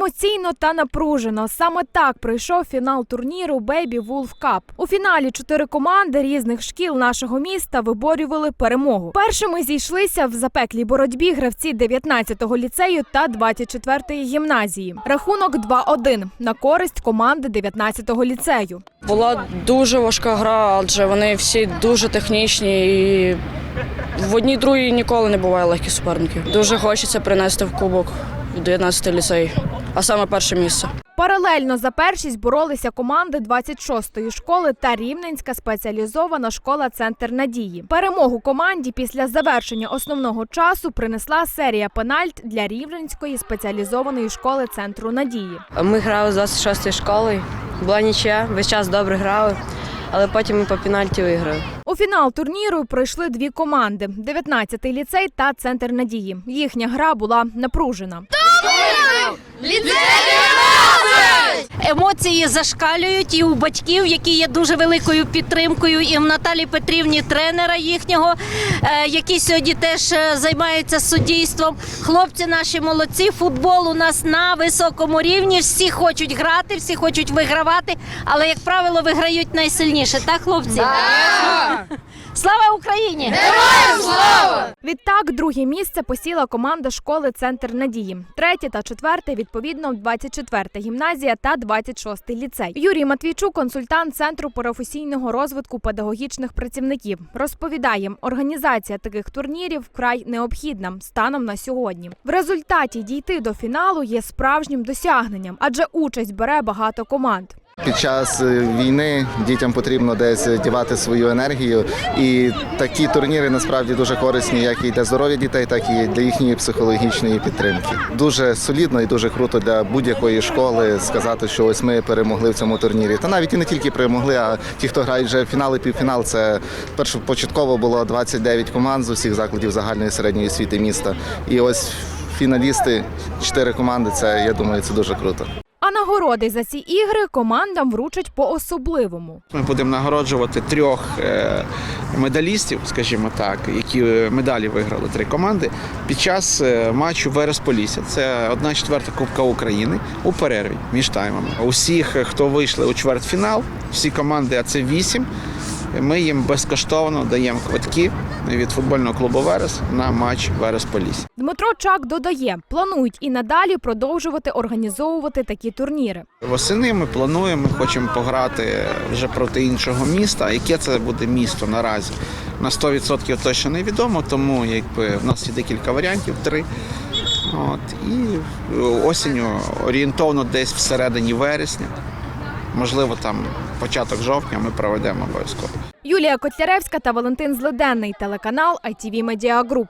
Емоційно та напружено. Саме так пройшов фінал турніру Baby Wolf Cup. У фіналі чотири команди різних шкіл нашого міста виборювали перемогу. Першими зійшлися в запеклій боротьбі гравці 19-го ліцею та 24-ї гімназії. Рахунок 2-1 на користь команди 19-го ліцею. Була дуже важка гра, адже вони всі дуже технічні і в одній другій ніколи не буває легких суперників. Дуже хочеться принести в кубок в 19 ліцей, а саме перше місце. Паралельно за першість боролися команди 26-ї школи та Рівненська спеціалізована школа Центр надії. Перемогу команді після завершення основного часу принесла серія пенальт для Рівненської спеціалізованої школи Центру надії. Ми грали з 26-ї школи. Була нічия, весь час добре грали, але потім ми по пенальті виграли. У фінал турніру пройшли дві команди: 19-й ліцей та Центр надії. Їхня гра була напружена. Емоції зашкалюють і у батьків, які є дуже великою підтримкою, і в Наталі Петрівні, тренера їхнього, е, який сьогодні теж е, займається суддійством. Хлопці наші молодці. Футбол у нас на високому рівні. Всі хочуть грати, всі хочуть вигравати, але як правило, виграють найсильніше. Так, хлопці? Слава Україні! Відтак, друге місце посіла команда школи Центр надії. Третє та четверте, відповідно, 24-та гімназія та 26-й ліцей. Юрій Матвійчук, консультант центру професійного розвитку педагогічних працівників, розповідає, організація таких турнірів вкрай необхідна станом на сьогодні. В результаті дійти до фіналу є справжнім досягненням, адже участь бере багато команд. Під час е, війни дітям потрібно десь дівати свою енергію, і такі турніри насправді дуже корисні, як і для здоров'я дітей, так і для їхньої психологічної підтримки. Дуже солідно і дуже круто для будь-якої школи сказати, що ось ми перемогли в цьому турнірі. Та навіть і не тільки перемогли, а ті, хто грають вже фінал і півфінал, це першопочатково було 29 команд з усіх закладів загальної середньої освіти міста. І ось фіналісти, чотири команди. Це я думаю, це дуже круто. Нагороди за ці ігри командам вручать по особливому. Ми будемо нагороджувати трьох е, медалістів, скажімо так, які е, медалі виграли три команди під час е, матчу Верес-Полісся. Це одна четверта Кубка України у перерві між таймами. Усіх, хто вийшли у чвертьфінал, всі команди, а це вісім. Ми їм безкоштовно даємо квитки від футбольного клубу Верес на матч Верес-Полісся. Дмитро Чак додає, планують і надалі продовжувати організовувати такі турніри. Восени ми плануємо, хочемо пограти вже проти іншого міста. Яке це буде місто наразі? На 100% точно невідомо, тому якби в нас є декілька варіантів, три. От, і осінню орієнтовно десь всередині вересня, можливо, там початок жовтня ми проведемо обов'язково. Юлія Котляревська та Валентин Злиденний, телеканал ITV Media Group.